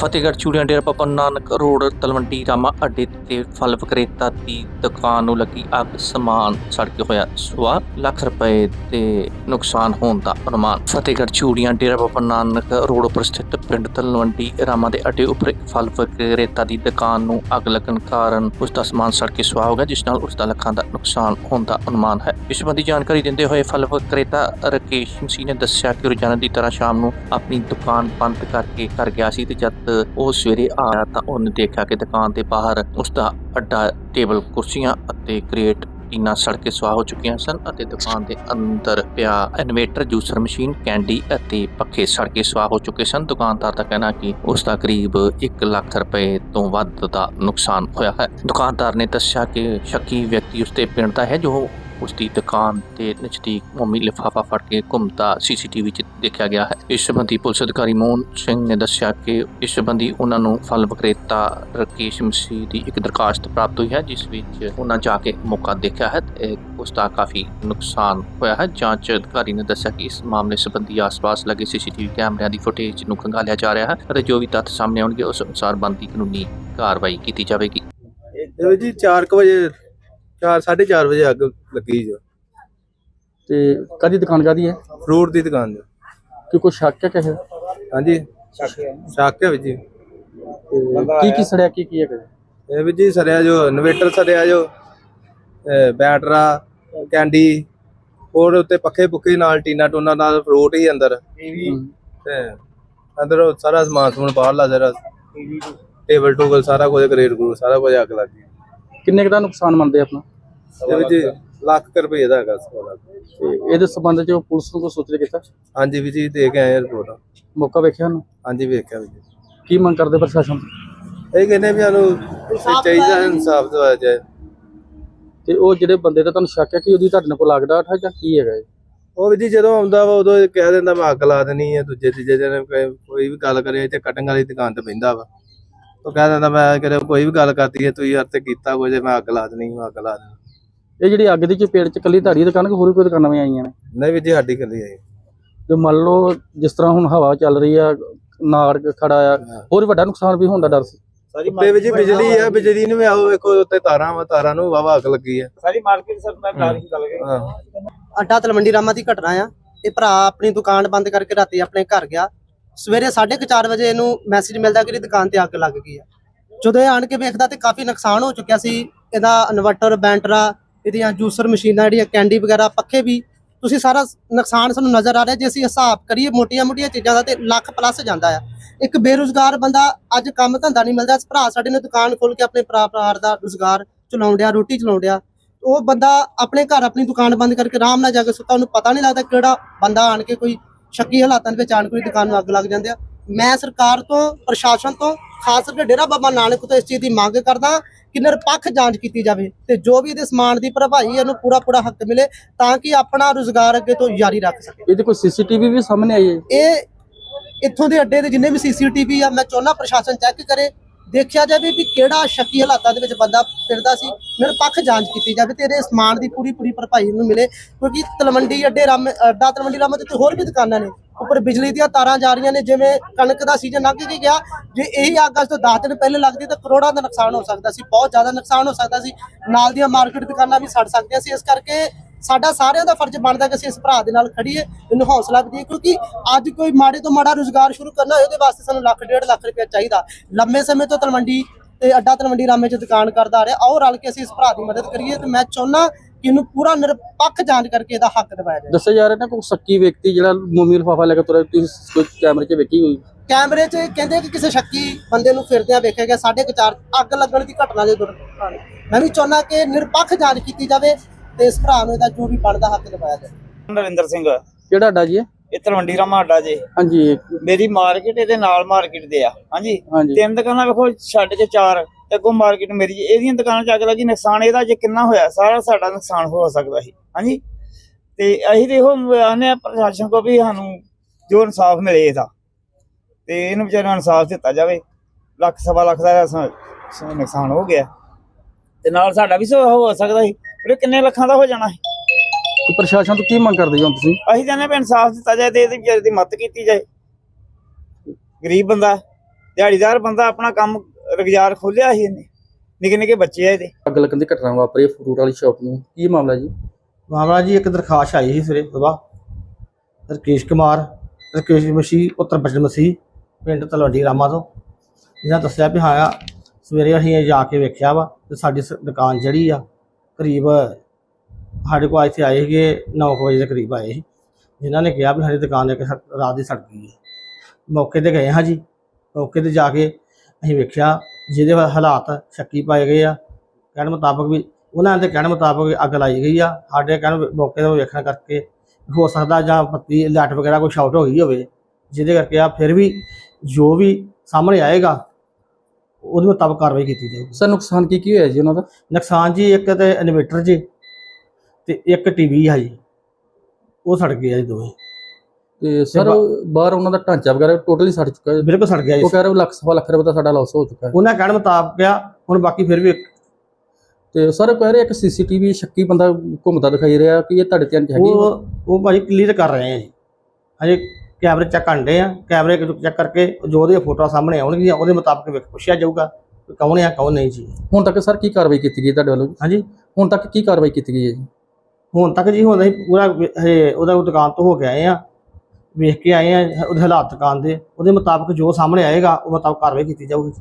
Fatehgarh Churian Dera Baba Nanak road, Talwandi Rama ਅੱਡੇ ਤੇ ਫਲ ਵਿਕਰੇਤਾ ਦੀ ਦੁਕਾਨ ਨੂੰ ਲੱਗੀ ਅੱਗ, ਸਮਾਨ ਸੜ ਕੇ ਹੋਇਆ ਸੁਆ ਲੱਖ ਰੁਪਏ ਦੇ ਨੁਕਸਾਨ ਹੋਣ ਦਾ ਅਨੁਮਾਨ। ਫਤਿਹਗੜ੍ਹ ਚੂੜੀਆਂ ਡੇਰਾ ਬਾਬਾ ਨਾਨਕ ਰੋਡ ਉੱਪਰ ਸਥਿਤ ਪਿੰਡ ਤਲਵੰਡੀ ਰਾਮਾ ਦੇ ਅੱਡੇ ਉੱਪਰ ਇੱਕ ਫਲ ਵਿਕਰੇਤਾ ਦੀ ਦੁਕਾਨ ਨੂੰ ਅੱਗ ਲੱਗਣ ਕਾਰਨ ਉਸ ਦਾ ਸਮਾਨ ਸੜ ਕੇ ਸੁਆਹ ਹੋ ਗਿਆ, ਜਿਸ ਨਾਲ ਉਸ ਦਾ ਲੱਖਾਂ ਦਾ ਨੁਕਸਾਨ ਹੋਣ ਦਾ ਅਨੁਮਾਨ ਹੈ। ਇਸ ਸੰਬੰਧੀ ਜਾਣਕਾਰੀ ਦਿੰਦੇ ਹੋਏ ਫਲ ਵਿਕਰੇਤਾ ਰਕੇਸ਼ ਮਸੀਹ ਨੇ ਦੱਸਿਆ ਕਿ ਰੋਜ਼ਾਨਾ ਦੀ ਤਰ੍ਹਾਂ ਸ਼ਾਮ ਨੂੰ ਆਪਣੀ ਦੁਕਾਨ ਬੰਦ ਕਰਕੇ ਕਰ ਗਿਆ ਸੀ ਤੇ ਜਦ ਉਹ ਸਵੇਰੇ ਆਇਆ ਤਾਂ ਉਹਨੇ ਦੇਖਿਆ ਕਿ ਦੁਕਾਨ ਦੇ ਬਾਹਰ ਉਸ ਦਾ ਅੱਡਾ ਟੇਬਲ, ਕੁਰਸੀਆਂ ਅਤੇ ਕ੍ਰੇਟ ਟੀਨਾ ਸੜ ਕੇ ਹੋ ਚੁੱਕੀਆਂ ਸਨ ਅਤੇ ਦੁਕਾਨ ਦੇ ਅੰਦਰ ਪਿਆ ਇਨਵੇਟਰ, ਜੂਸਰ ਮਸ਼ੀਨ, ਕੈਂਡੀ ਅਤੇ ਪੱਖੇ ਸੜਕੇ ਸੁਆਹ ਹੋ ਚੁੱਕੇ ਸਨ। ਦੁਕਾਨਦਾਰ ਦਾ ਕਹਿਣਾ ਕਿ ਉਸ ਦਾ ਕਰੀਬ 1 ਲੱਖ ਰੁਪਏ ਤੋਂ ਵੱਧ ਦਾ ਨੁਕਸਾਨ ਹੋਇਆ ਹੈ। ਦੁਕਾਨਦਾਰ ਨੇ ਦੱਸਿਆ ਕਿ ਸ਼ੱਕੀ ਵਿਅਕਤੀ ਉਸ ਦੇ ਪਿੰਡ ਦਾ ਹੈ, ਜੋ ਉਸ ਦੀ ਦੁਕਾਨ ਦੇ ਨਜ਼ਦੀਕ ਮੋਮੀ ਲਿਫਾਫਾ ਫੜ ਕੇ ਘੁੰਮਦਾ ਸੀਸੀਟੀਵੀ 'ਚ ਦੇਖਿਆ ਗਿਆ ਹੈ। ਇਸ ਸੰਬੰਧੀ ਪੁਲਿਸ ਅਧਿਕਾਰੀ ਮੋਹਨ ਸਿੰਘ ਨੇ ਦੱਸਿਆ ਕਿ ਇਸ ਸੰਬੰਧੀ ਉਹਨਾਂ ਨੂੰ ਫਲ ਵਿਕਰੇਤਾ ਰਕੇਸ਼ ਮਸੀਹ ਦੀ ਇੱਕ ਦਰਖਾਸਤ ਪ੍ਰਾਪਤ ਹੋਈ ਹੈ, ਜਿਸ ਵਿੱਚ ਉਹਨਾਂ ਜਾ ਕੇ ਮੌਕਾ ਦੇਖਿਆ ਹੈ ਉਸ ਦਾ ਕਾਫੀ ਨੁਕਸਾਨ ਹੋਇਆ ਹੈ। ਜਾਂਚ ਅਧਿਕਾਰੀ ਨੇ ਦੱਸਿਆ ਕਿ ਇਸ ਮਾਮਲੇ ਸੰਬੰਧੀ ਆਸ-ਪਾਸ ਲੱਗੇ ਸੀਸੀਟੀਵੀ ਕੈਮਰਿਆਂ ਦੀ ਫੁਟੇਜ ਨੂੰ ਖੰਗਾਲਿਆ ਜਾ ਰਿਹਾ ਹੈ ਅਤੇ ਜੋ ਵੀ ਤੱਥ ਸਾਹਮਣੇ ਆਉਣਗੇ, ਉਸ ਅਨੁਸਾਰ ਬਣਦੀ ਕਾਨੂੰਨੀ ਕਾਰਵਾਈ ਕੀਤੀ ਜਾਵੇਗੀ। ਇਹ ਜੀ 4 ਵਜੇ 4 4:30 ਵਜੇ ਅੱਗ ਲੱਗੀ ਜੋ। ਤੇ ਕਾਦੀ ਦੁਕਾਨ ਕਾਦੀ ਹੈ? ਫਰੂਟ ਦੀ ਦੁਕਾਨ ਜੋ। ਕਿ ਕੋਈ ਸ਼ੱਕ ਹੈ ਕਿਸੇ? ਦਾ? ਹਾਂਜੀ। ਸ਼ੱਕ ਹੈ। ਵੀ ਜੀ। ਤੇ ਕੀ ਕੀ ਸੜਿਆ ਕੀ ਕੀ ਹੈ ਕਿਸੇ? ਇਹ ਵੀ ਜੀ ਸਰਿਆ ਜੋ ਇਨਵੇਟਰ ਸਰਿਆ ਜੋ ਬੈਟਰਾ ਕੈਂਡੀ ਹੋਰ ਉੱਤੇ ਪੱਖੇ ਪੁੱਖੇ ਨਾਲ ਟੀਨਾ ਟੋਨਾ ਨਾਲ ਫਰੂਟ ਹੀ ਅੰਦਰ। ਹਮ, ਤੇ ਅੰਦਰ ਉਹ ਸਾਰਾ ਸਮਾਨ ਸਮੂਨ ਬਾਹਰਲਾ ਸਾਰਾ। ਟੇਬਲ ਟੂਬਲ ਸਾਰਾ ਕੁਝ ਗ੍ਰੇਡ ਗਰੂ ਸਾਰਾ ਕੁਝ ਅੱਗ ਲੱਗ ਗਈ। ਕਿੰਨੇ ਕੁ ਦਾ ਨੁਕਸਾਨ ਮੰਨਦੇ ਆਪਣਾ? ਇਹ ਵੀ ਜੀ ਲੱਖ ਕੁ ਰੁਪਏ ਦਾ ਹੈਗਾ ਸਵਾਲ ਤੇ ਇਹਦੇ ਸੰਬੰਧ ਚ ਪੁਲਿਸ ਨੂੰ ਕੋਈ ਸੂਚਿਤ ਕੀਤਾ? ਹਾਂਜੀ ਵੀ ਜੀ ਦੇ ਕੇ ਆਏ ਰਿਪੋਰਟ। ਮੌਕਾ ਵੇਖਿਆ ਉਹਨੂੰ? ਹਾਂਜੀ ਵੇਖਿਆ ਵੀ ਜੀ। ਕੀ ਮੰਗ ਕਰਦੇ ਪ੍ਰਸ਼ਾਸਨ ਤੋਂ? ਇਹ ਕਹਿੰਦੇ ਵੀ ਸਾਨੂੰ ਚਾਹੀਦਾ ਇਨਸਾਫ ਦਵਾਇਆ ਜਾਏ। ਤੇ ਉਹ ਜਿਹੜੇ ਬੰਦੇ ਦਾ ਤੁਹਾਨੂੰ ਸ਼ੱਕ ਹੈ ਕਿ ਉਹਦੀ ਤੁਹਾਡੇ ਨਾਲ ਕੋਈ ਲੱਗਦਾ ਹੈ ਜਾਂ ਕੀ ਹੈਗਾ ਇਹ? ਉਹ ਵੀ ਜੀ ਜਦੋਂ ਆਉਂਦਾ ਵਾ ਉਦੋਂ ਇਹ ਕਹਿ ਦਿੰਦਾ ਮੈਂ ਅੱਗ ਲਾ ਦੇਣੀ ਹੈ ਦੂਜੇ ਤੀਜੇ ਦਿਨ ਕੋਈ ਕੋਈ ਵੀ ਗੱਲ ਕਰੇ ਤੇ ਕਟਿੰਗ ਵਾਲੀ ਦੁਕਾਨ ਤੇ ਬਹਿੰਦਾ ਵਾ। ਉਹ ਕਹਿ ਦਿੰਦਾ ਮੈਂ ਕਰੇ ਕੋਈ ਵੀ ਗੱਲ ਕਰਦੀ ਹੈ ਤੁਸੀਂ ਯਾਰ ਤੇ ਕੀਤਾ ਕੁਝ ਮੈਂ ਅੱਗ ਲਾ ਦੇਣੀ ਮੈਂ ਅੱਗ ਲਾ ਦੇਣੀ। ਇਹ ਜਿਹੜੀ ਅੱਗ ਦੀ ਚਪੇੜ ਚ ਕੱਲੀ ਤੁਹਾਡੀ ਦੁਕਾਨ ਕਿ ਹੋਰ ਵੀ ਕੋਈ ਦੁਕਾਨਾਂ ਵੀ ਆਈਆਂ ਨੇ? ਨਹੀਂ ਵੀ ਜੀ ਸਾਡੀ ਕੱਲੀ ਆਈ। ਜੇ ਮੰਨ ਲਓ ਜਿਸ ਤਰ੍ਹਾਂ ਹੁਣ ਹਵਾ ਚੱਲ ਰਹੀ ਆ ਨਾੜ ਖੜਾ ਆ ਹੋਰ ਵੱਡਾ ਨੁਕਸਾਨ ਵੀ ਹੋਣ ਦਾ ਡਰ ਸੀ। ਉੱਤੇ ਵੀ ਜੀ ਬਿਜਲੀ ਹੈ ਬਿਜਲੀ ਨੂੰ ਵੀ ਆਓ ਵੇਖੋ ਉੱਤੇ ਤਾਰਾਂ ਵਾ ਤਾਰਾਂ ਨੂੰ ਵਾਵਾ ਅੱਗ ਲੱਗੀ ਹੈ ਸਾਰੀ ਮਾਰਕੀਟ ਸਰ ਮੈਂ ਕਾਰ ਹੀ ਗੱਲ ਹਾਂ। ਅੱਡਾ ਤਲਵੰਡੀ ਰਾਮਾ ਦੀ ਘਟਨਾ ਆ। ਇਹ ਭਰਾ ਆਪਣੀ ਦੁਕਾਨ ਬੰਦ ਕਰਕੇ ਰਾਤੀ ਆਪਣੇ ਘਰ ਗਿਆ। ਸਵੇਰੇ 4:30 ਵਜੇ ਇਹਨੂੰ ਮੈਸੇਜ ਮਿਲਦਾ ਕਿ ਇਹਦੀ ਦੁਕਾਨ ਤੇ ਅੱਗ ਲੱਗ ਗਈ ਆ। ਜਦੋਂ ਇਹ ਆਣ ਕੇ ਵੇਖਦਾ ਤੇ ਕਾਫੀ ਨੁਕਸਾਨ ਹੋ ਚੁੱਕਿਆ ਸੀ। ਇਹਦਾ ਇਨਵਰਟਰ ਬੈਂਟਰਾ ਇਹਦੀਆਂ ਜੂਸਰ ਮਸ਼ੀਨਾਂ, ਜਿਹੜੀਆਂ ਕੈਂਡੀ ਵਗੈਰਾ, ਪੱਖੇ ਵੀ, ਤੁਸੀਂ ਸਾਰਾ ਨੁਕਸਾਨ ਸਾਨੂੰ ਨਜ਼ਰ ਆ ਰਿਹਾ ਜੇ ਅਸੀਂ ਹਿਸਾਬ ਕਰੀਏ, ਮੋਟੀਆਂ-ਮੋਟੀਆਂ ਚੀਜ਼ਾਂ ਦਾ ਤੇ ਲੱਖ ਪਲੱਸ ਜਾਂਦਾ ਆ। ਇੱਕ ਬੇਰੁਜ਼ਗਾਰ ਬੰਦਾ ਅੱਜ ਕੰਮ ਧੰਦਾ ਨਹੀਂ ਮਿਲਦਾ, ਭਰਾ ਸਾਡੇ ਨੇ ਦੁਕਾਨ ਖੋਲ ਕੇ ਆਪਣੇ ਪਰਿਵਾਰ ਦਾ ਰੁਜ਼ਗਾਰ ਚਲਾਉਣ ਡਿਆ, ਰੋਟੀ ਚਲਾਉਣ ਡਿਆ। ਉਹ ਬੰਦਾ ਆਪਣੇ ਘਰ ਆਪਣੀ ਦੁਕਾਨ ਬੰਦ ਕਰਕੇ ਆਰਾਮ ਨਾਲ ਜਾ ਕੇ ਸੁੱਤਾ, ਉਹਨੂੰ ਪਤਾ ਨਹੀਂ ਲੱਗਦਾ ਕਿਹੜਾ ਬੰਦਾ ਆਣ ਕੇ ਕੋਈ ਸ਼ੱਕੀ ਹਾਲਾਤਾਂ ਦੇ ਵਿੱਚ ਆਣ ਕੋਈ ਦੁਕਾਨ ਨੂੰ ਅੱਗ ਲੱਗ ਜਾਂਦੇ ਆ। ਮੈਂ ਸਰਕਾਰ ਤੋਂ, ਪ੍ਰਸ਼ਾਸਨ ਤੋਂ ਖਾਸ ਕਰਕੇ ਡੇਰਾ ਬਾਬਾ ਨਾਨਕ ਤੋਂ ਇਸ ਚੀਜ਼ ਦੀ ਮੰਗ ਕਰਦਾ ਕਿ ਨਿਰਪੱਖ ਜਾਂਚ ਕੀਤੀ ਜਾਵੇ ਤੇ ਜੋ ਵੀ ਇਹਦੇ ਸਮਾਨ ਦੀ ਭਰਪਾਈ ਇਹਨੂੰ ਪੂਰਾ ਪੂਰਾ ਹੱਕ ਮਿਲੇ ਤਾਂ ਕਿ ਆਪਣਾ ਰੁਜ਼ਗਾਰ ਅੱਗੇ ਤੋਂ ਜਾਰੀ ਰੱਖ ਸਕੇ। ਇਹਦੀ ਕੋਈ ਸੀਸੀਟੀਵੀ ਵੀ ਸਾਹਮਣੇ ਆਈ ਹੈ। ਇਹ ਇੱਥੋਂ ਦੇ ਅੱਡੇ ਦੇ ਜਿੰਨੇ ਵੀ ਸੀਸੀਟੀਵੀ ਆ ਮੈਂ ਚਾਹੁੰਦਾ ਪ੍ਰਸ਼ਾਸਨ ਚੈੱਕ ਕਰੇ ਦੇਖਿਆ ਜਾਵੇ ਵੀ ਕਿਹੜਾ ਸ਼ੱਕੀ ਹਾਲਾਤਾਂ ਦੇ ਵਿੱਚ ਬੰਦਾ ਫਿਰਦਾ ਸੀ ਨਿਰਪੱਖ ਜਾਂਚ ਕੀਤੀ ਜਾਵੇ ਤੇ ਇਹਦੇ ਸਮਾਨ ਦੀ ਪੂਰੀ ਪੂਰੀ ਭਰਪਾਈ ਨੂੰ ਮਿਲੇ ਕਿਉਂਕਿ ਤਲਵੰਡੀ ਅੱਡੇ ਰਾਮ ਅੱਡਾ ਤਲਵੰਡੀ ਰਾਮ ਤੇ ਹੋਰ ਵੀ ਦੁਕਾਨਾਂ ਨੇ। ਉੱਪਰ ਬਿਜਲੀ ਦੀਆਂ ਤਾਰਾਂ ਜਾ ਰਹੀਆਂ ਨੇ, ਜਿਵੇਂ ਕਣਕ ਦਾ ਸੀਜ਼ਨ ਲੰਘ ਕੇ ਗਿਆ। ਜੇ ਇਹੀ ਅੱਗ ਅੱਜ ਤੋਂ 10 ਦਿਨ ਪਹਿਲੇ ਲੱਗਦੀ ਤਾਂ ਕਰੋੜਾਂ ਦਾ ਨੁਕਸਾਨ ਹੋ ਸਕਦਾ ਸੀ, ਬਹੁਤ ਜ਼ਿਆਦਾ ਨੁਕਸਾਨ ਹੋ ਸਕਦਾ ਸੀ। ਨਾਲ ਦੀਆਂ ਮਾਰਕੀਟ ਦੁਕਾਨਾਂ ਵੀ ਸੜ ਸਕਦੀਆਂ ਸੀ। ਇਸ ਕਰਕੇ ਸਾਡਾ ਸਾਰਿਆਂ ਦਾ ਫਰਜ਼ ਬਣਦਾ ਕਿ ਅਸੀਂ ਇਸ ਭਰਾ ਦੇ ਨਾਲ ਖੜੀਏ ਇਹਨੂੰ ਹੌਸਲਾ ਦਈਏ। ਕਿਉਂਕਿ ਅੱਜ ਕੋਈ ਮਾੜੇ ਤੋਂ ਮਾੜਾ ਰੁਜ਼ਗਾਰ ਸ਼ੁਰੂ ਕਰਨਾ ਹੋਏ, ਉਹਦੇ ਵਾਸਤੇ ਸਾਨੂੰ ਲੱਖ, ਡੇਢ ਲੱਖ ਰੁਪਏ ਚਾਹੀਦਾ। ਲੰਮੇ ਸਮੇਂ ਤੋਂ ਤਲਵੰਡੀ ਤੇ ਅੱਡਾ ਤਲਵੰਡੀ ਰਾਮੇ ਚ ਦੁਕਾਨ ਕਰਦਾ ਆ ਰਿਹਾ। ਆਓ ਰਲ ਕੇ ਅਸੀਂ ਇਸ ਭਰਾ ਦੀ ਮਦਦ ਕਰੀਏ ਤੇ ਮੈਂ ਚਾਹੁੰਦਾ ਇਹਨੂੰ ਪੂਰਾ ਨਿਰਪੱਖ ਜਾਂਚ ਕਰਕੇ ਇਹਦਾ ਹੱਕ ਦਿਵਾਇਆ ਜਾਵੇ ਦੱਸਿਆ ਜਾ ਰਿਹਾ ਨਾ ਕੋਈ ਸੱਕੀ ਵਿਅਕਤੀ ਜਿਹੜਾ ਮੋਮੀ ਲਿਫਾਫਾ ਲੈ ਕੇ ਤੁਰਿਆ ਤੁਸੀਂ ਕੋਈ ਕੈਮਰੇ 'ਚ ਵੇਖੀ ਹੋਈ? ਕੈਮਰੇ 'ਚ ਕਹਿੰਦੇ ਕਿ ਕਿਸੇ ਸ਼ੱਕੀ ਬੰਦੇ ਨੂੰ ਫਿਰਦਿਆਂ ਵੇਖਿਆ ਗਿਆ ਸਾਢੇ ਕੁ ਚਾਰ ਅੱਗ ਲੱਗਣ ਦੀ ਘਟਨਾ ਦੇ ਦੌਰਾਨ ਮੈਂ ਵੀ ਚਾਹੁੰਦਾ ਕਿ ਨਿਰਪੱਖ ਜਾਂਚ ਕੀਤੀ ਜਾਵੇ ਤੇ ਇਸ ਭਰਾ ਨੂੰ ਇਹਦਾ ਜੋ ਵੀ ਬਣਦਾ ਹੱਕ ਦਿਵਾਇਆ ਜਾਵੇ ਨਰਿੰਦਰ ਸਿੰਘ। ਕਿਹੜਾ ਅੱਡਾ ਜੀ ਇਹ? ਇਹ ਤਲਵੰਡੀ ਰਾਮਾ ਅੱਡਾ ਜੇ। ਹਾਂਜੀ। ਮੇਰੀ ਮਾਰਕੀਟ ਇਹਦੇ ਨਾਲ ਮਾਰਕੀਟ ਦੇ ਆ। ਹਾਂਜੀ। ਹਾਂਜੀ। ਤਿੰਨ ਦੁਕਾਨਾਂ ਵੇਖੋ ਛੱਡ ਕੇ ਚਾਰ। ਤੇ ਅੱਗੋਂ ਮਾਰਕੀਟ ਮੇਰੀ। ਇਹਦੀਆਂ ਦੁਕਾਨਾਂ ਚ ਅੱਗ ਲੱਗੀ ਨੁਕਸਾਨ ਇਹਦਾ ਜੇ ਕਿੰਨਾ ਹੋਇਆ ਸਾਰਾ ਸਾਡਾ ਨੁਕਸਾਨ ਹੋ ਸਕਦਾ ਸੀ ਹਾਂਜੀ? ਤੇ ਅਸੀਂ ਦੇਖੋ ਆਨੇ ਪ੍ਰਸ਼ਾਸਨ ਕੋ ਵੀ ਸਾਨੂੰ ਜੋ ਇਨਸਾਫ ਮਿਲੇ ਇਹਦਾ ਤੇ ਇਹਨੂੰ ਵਿਚਾਰਿਆਂ ਨੂੰ ਇਨਸਾਫ ਦਿੱਤਾ ਜਾਵੇ ਲੱਖ ਸਵਾ ਲੱਖ ਦਾ ਨੁਕਸਾਨ ਹੋ ਗਿਆ ਤੇ ਨਾਲ ਸਾਡਾ ਵੀ ਹੋ ਸਕਦਾ ਸੀ ਪਰ ਇਹ ਕਿੰਨੇ ਲੱਖਾਂ ਦਾ ਹੋ ਜਾਣਾ ਸੀ? ਤੇ ਪ੍ਰਸ਼ਾਸਨ ਤੋਂ ਕੀ ਮੰਗ ਕਰਦੇ ਹੁਣ ਤੁਸੀਂ? ਅਸੀਂ ਚਾਹੁੰਦੇ ਹਾਂ ਵੀ ਇਨਸਾਫ ਦਿੱਤਾ ਜਾਏ ਤੇ ਇਹਦੀ ਵਿਚਾਰੇ ਦੀ ਮਦਦ ਕੀਤੀ ਜਾਏ। ਗਰੀਬ ਬੰਦਾ ਦਿਹਾੜੀਦਾਰ ਬੰਦਾ ਆਪਣਾ ਕੰਮ ਰੁਜ਼ਗਾਰ ਖੋਲਿਆ ਸੀ ਇਹਨੇ ਨਿੱਕੇ ਨਿੱਕੇ ਬੱਚੇ ਆ ਇਹਦੇ। ਅੱਗ ਲੱਗਣ ਦੀ ਘਟਨਾ ਵਾਪਰੀ ਫਰੂਟ ਵਾਲੀ ਸ਼ਾਪ ਨੂੰ ਕੀ ਮਾਮਲਾ ਜੀ? ਮਾਮਲਾ ਜੀ ਇੱਕ ਦਰਖਾਸਤ ਆਈ ਸੀ ਸਵੇਰੇ ਸੁਬਾ ਰਕੇਸ਼ ਕੁਮਾਰ ਰਕੇਸ਼ ਮਸੀਹ ਪੁੱਤਰ ਬਚਨ ਮਸੀਹ ਪਿੰਡ ਤਲਵੰਡੀ ਰਾਮਾ ਤੋਂ। ਜਿਹਨਾਂ ਦੱਸਿਆ ਵੀ ਹਾਂ ਸਵੇਰੇ ਅਸੀਂ ਜਾ ਕੇ ਵੇਖਿਆ ਵਾ ਤੇ ਸਾਡੀ ਸ- ਦੁਕਾਨ ਜਿਹੜੀ ਆ ਕਰੀਬ ਸਾਡੇ ਕੋਲ ਇੱਥੇ ਆਏ ਸੀਗੇ 9 ਵਜੇ ਦੇ ਕਰੀਬ ਆਏ ਸੀ। ਜਿਨ੍ਹਾਂ ਨੇ ਕਿਹਾ ਵੀ ਸਾਡੀ ਦੁਕਾਨ ਇੱਕ ਰਾਤ ਦੀ ਸੜ ਗਈ ਹੈ। ਮੌਕੇ ਤੇ ਗਏ ਹਾਂ ਜੀ। ਮੌਕੇ ਤੇ ਜਾ ਕੇ ਅਸੀਂ ਵੇਖਿਆ ਜਿਹਦੇ ਹਾਲਾਤ ਸ਼ੱਕੀ ਪਾਏ ਗਏ ਆ। ਕਹਿਣ ਮੁਤਾਬਕ ਵੀ ਉਹਨਾਂ ਦੇ ਕਹਿਣ ਮੁਤਾਬਕ ਅੱਗ ਲਾਈ ਗਈ ਆ। ਸਾਡੇ ਕਹਿਣ ਮੌਕੇ ਤੋਂ ਵੇਖਣ ਕਰਕੇ ਹੋ ਸਕਦਾ ਜਾਂ ਪੱਤੀ ਲਾਈਟ ਵਗੈਰਾ ਕੋਈ ਸ਼ਾਰਟ ਹੋ ਗਈ ਹੋਵੇ ਜਿਹਦੇ ਕਰਕੇ ਆ ਫਿਰ ਵੀ ਜੋ ਵੀ ਸਾਹਮਣੇ ਆਏਗਾ ਉਹਦੇ ਮੁਤਾਬਕ ਕਾਰਵਾਈ ਕੀਤੀ ਜਾਊਗੀ। ਸਰ ਨੁਕਸਾਨ ਕੀ ਕੀ ਹੋਇਆ ਜੀ ਉਹਨਾਂ ਦਾ? ਨੁਕਸਾਨ ਜੀ ਇੱਕ ਤੇ ਇਨਵੇਟਰ ਜੀ ਤੇ ਇੱਕ ਟੀਵੀ ਆ ਜੀ। ਉਹ ਸੜ ਗਏ ਆ ਜੀ ਦੋਵੇਂ। ਤੇ ਸਰ ਬਾਹਰ ਉਹਨਾਂ ਦਾ ਢਾਂਚਾ ਵਗੈਰਾ ਟੋਟਲੀ ਸੜ ਚੁੱਕਾ ਹੈ। ਬਿਲਕੁਲ ਸੜ ਗਿਆ ਜੀ। ਉਹ ਕਹਿ ਰਹੇ ਲੱਖ ਸਵਾ ਲੱਖ ਰੁਪਏ ਦਾ ਸਾਡਾ ਲਾਸ ਹੋ ਚੁੱਕਾ ਹੈ। ਉਹਨਾਂ ਕਹਿਣ ਮੁਤਾਬਕ ਆ ਹੁਣ ਬਾਕੀ ਫਿਰ ਵੀ ਤੇ ਸਰ ਕਹਿ ਰਹੇ ਇੱਕ ਸੀਸੀਟੀਵੀ ਸ਼ੱਕੀ ਬੰਦਾ ਘੁੰਮਦਾ ਦਿਖਾਈ ਰਿਹਾ ਕਿ ਇਹ ਤੁਹਾਡੇ ਧਿਆਨ ਚ ਹੈਗੀ ਉਹ ਉਹ ਭਾਜੀ ਕਲੀਅਰ ਕਰ ਰਹੇ ਆ ਜੀ। ਹਜੇ ਕੈਮਰੇ ਚੈੱਕ ਕਰਦੇ ਆ। ਕੈਮਰੇ ਚੈੱਕ ਕਰਕੇ ਜੋ ਉਹਦੀਆਂ ਫੋਟੋਆਂ ਸਾਹਮਣੇ ਆਉਣਗੀਆਂ ਉਹਦੇ ਮੁਤਾਬਕ ਵੇਖ ਪੁੱਛਿਆ ਜਾਊਗਾ ਕਿ ਕੌਣ ਆ ਕੌਣ ਨਹੀਂ ਜੀ। ਹੁਣ ਤੱਕ ਸਰ ਕੀ ਕਾਰਵਾਈ ਕੀਤੀ ਗਈ ਤੁਹਾਡੇ ਵੱਲੋਂ ਹਾਂਜੀ। ਹੁਣ ਤੱਕ ਕੀ ਕਾਰਵਾਈ ਕੀਤੀ ਗਈ ਹੈ ਜੀ? ਹੁਣ ਤੱਕ ਜੀ ਹੁਣ ਅਸੀਂ ਪੂਰਾ ਉਹਦਾ ਉਹ ਦੁਕਾਨ ਤੋਂ ਹੋ ਕੇ ਆਏ ਆ। ਵੇਖ ਕੇ ਆਏ ਆ, ਉਹਦੇ ਹਾਲਾਤ ਦੁਕਾਨ ਦੇ। ਉਹਦੇ ਮੁਤਾਬਕ ਜੋ ਸਾਹਮਣੇ ਆਏਗਾ, ਉਹ ਮੁਤਾਬਕ ਕਾਰਵਾਈ ਕੀਤੀ ਜਾਊਗੀ।